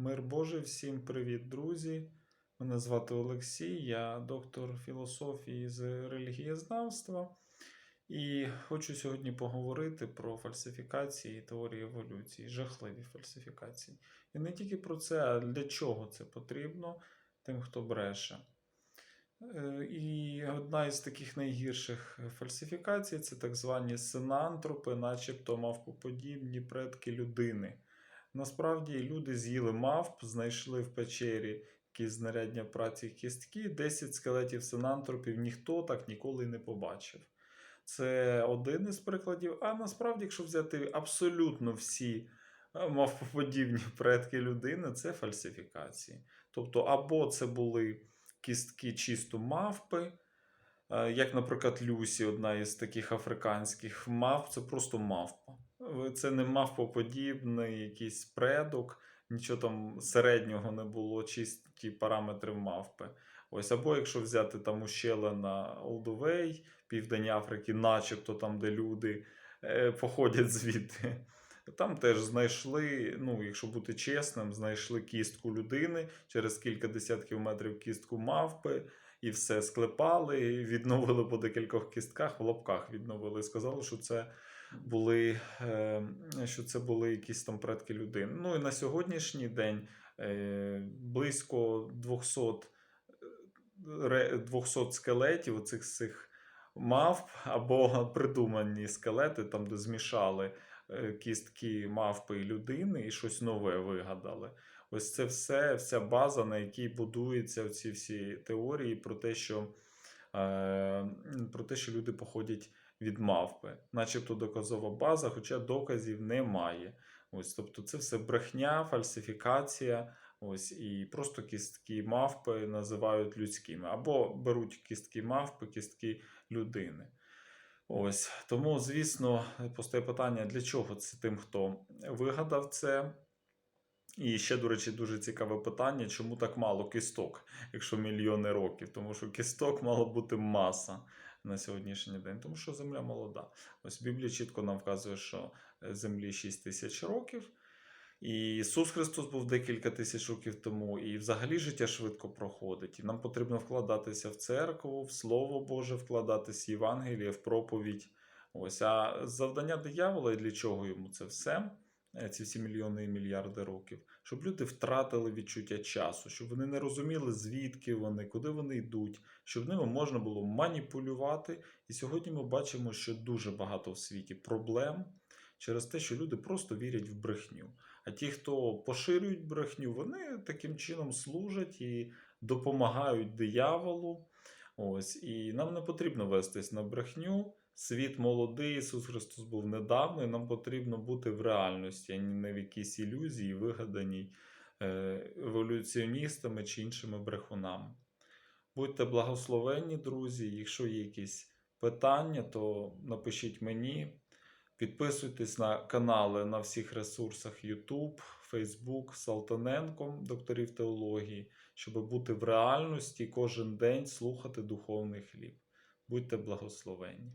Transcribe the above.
Мир Божий, всім привіт, друзі. Мене звати Олексій, я доктор філософії з релігієзнавства. І хочу сьогодні поговорити про фальсифікації теорії еволюції, жахливі фальсифікації. І не тільки про це, а для чого це потрібно тим, хто бреше. Е, І одна із таких найгірших фальсифікацій це так звані синантропи, начебто мавпоподібні предки людини. Насправді люди з'їли мавп, знайшли в печері якісь знаряддя праці кістки, 10 скелетів синантропів ніхто так ніколи не побачив. Це один із прикладів. А насправді, якщо взяти абсолютно всі е, мавпоподібні предки людини, це фальсифікації. Тобто, або це були кістки чисто мавпи, е, як, наприклад, Люсі, одна із таких африканських мавп, це просто мавпа. Це не мавпоподібний якийсь предок, нічого там середнього не було, чисті параметри мавпи. Ось, або якщо взяти там ущелина Олдовей, Південь Африки, начебто там, де люди е, походять звідти. Там теж знайшли, ну, якщо бути чесним, знайшли кістку людини через кілька десятків метрів кістку мавпи, і все склепали, і відновили по декількох кістках, в лапках відновили. Сказали, що це були, е, що це були якісь там предки людини. Ну і на сьогоднішній день е, близько 200, 200 скелетів оцих цих мавп або придумані скелети, там, де змішали е, кістки мавпи і людини, і щось нове вигадали. Ось це все, вся база, на якій будуються ці всі теорії про те, що, е, про те, що люди походять від мавпи, начебто доказова база, хоча доказів немає. Ось, тобто це все брехня, фальсифікація. Ось, і просто кістки мавпи називають людськими, або беруть кістки мавпи, кістки людини. Ось тому, звісно, постає питання, для чого це тим, хто вигадав це. І ще, до речі, дуже цікаве питання, чому так мало кісток, якщо мільйони років, тому що кісток мало бути маса на сьогоднішній день, тому що земля молода. Ось Біблія чітко нам вказує, що е, землі 6 тисяч років. І Ісус Христос був декілька тисяч років тому, і взагалі життя швидко проходить. І нам потрібно вкладатися в церкву, в Слово Боже, вкладатися в Євангеліє, в проповідь. Ось, а завдання диявола і для чого йому це все? Е, Ці всі мільйони і мільярди років, щоб люди втратили відчуття часу, щоб вони не розуміли, звідки вони, куди вони йдуть, щоб ними можна було маніпулювати. І сьогодні ми бачимо, що дуже багато в світі проблем через те, що люди просто вірять в брехню. А ті, хто поширюють брехню, вони таким чином служать і допомагають дияволу. Ось, і нам не потрібно вестись на брехню. Світ молодий, Ісус Христос був недавно, і нам потрібно бути в реальності, а не в якійсь ілюзії, вигаданій е, еволюціоністами чи іншими брехунами. Будьте благословенні, друзі. Якщо є якісь питання, то напишіть мені. Підписуйтесь на канали на всіх ресурсах YouTube, Facebook, Салтаненко, докторів теології, щоб бути в реальності кожен день слухати духовний хліб. Будьте благословенні.